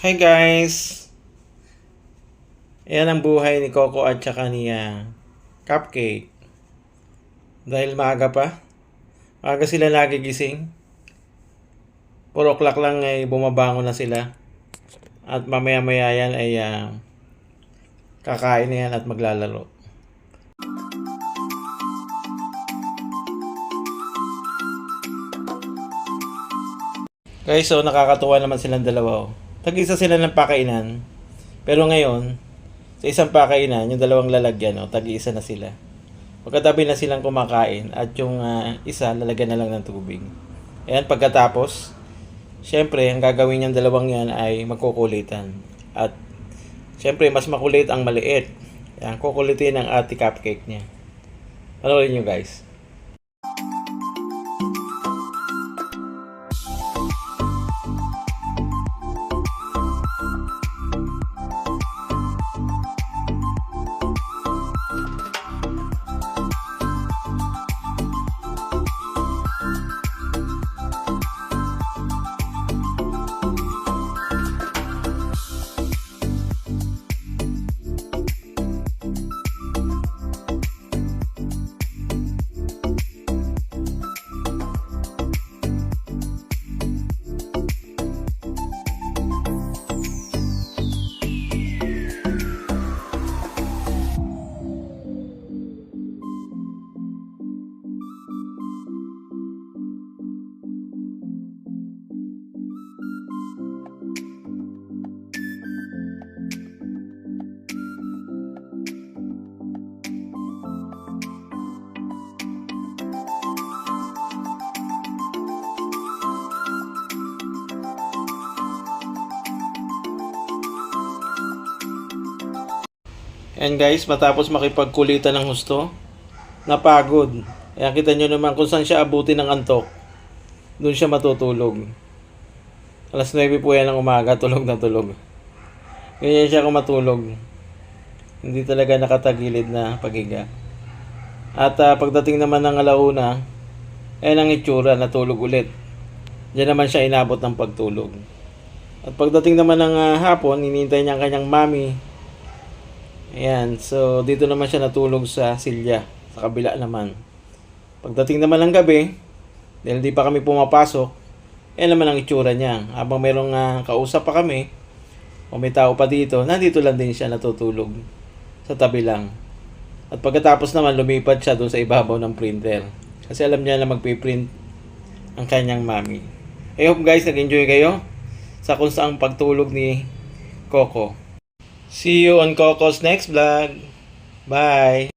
Hi guys! Ayan ang buhay ni Coco at saka ni ah, Cupcake. Dahil maaga pa. Maaga sila nagigising. 4 o'clock lang ay bumabangon na sila. At mamaya maya yan ay ah, kakain na yan at maglalaro. Guys, so nakakatuwa naman silang dalawa. Oh. Tag-isa sila ng pakainan. Pero ngayon, sa isang pakainan, yung dalawang lalagyan, oh, tag-isa na sila. Pagkatabi na silang kumakain at yung ah, isa, lalagyan na lang ng tubig. Ayan, pagkatapos, syempre, ang gagawin niyang dalawang yan ay magkukulitan. At syempre, mas makulit ang maliit. Ayan, kukulitin ang ate cupcake niya. Panoorin nyo guys. And guys, matapos makipagkulitan ng husto, napagod. Kaya kita nyo naman kung saan siya abutin ng antok. Doon siya matutulog. Alas 9 po yan ng umaga, tulog na tulog. Ganyan siya kung matulog. Hindi talaga nakatagilid na pagiga. At ah, pagdating naman ng alauna, ayan ang itsura, natulog ulit. Diyan naman siya inabot ng pagtulog. At pagdating naman ng ah, hapon, hinihintay niya ang kanyang mami Ayan, so dito naman siya natulog sa silya, sa kabila naman. Pagdating naman ng gabi, dahil di pa kami pumapasok, yan naman ang itsura niya. Habang merong ah, kausap pa kami, o may tao pa dito, nandito lang din siya natutulog sa tabi lang. At pagkatapos naman, lumipat siya doon sa ibabaw ng printer. Kasi alam niya na magpiprint ang kanyang mami. I hope guys, nag-enjoy kayo sa kung saang pagtulog ni Coco. See you on Coco's next vlog. Bye!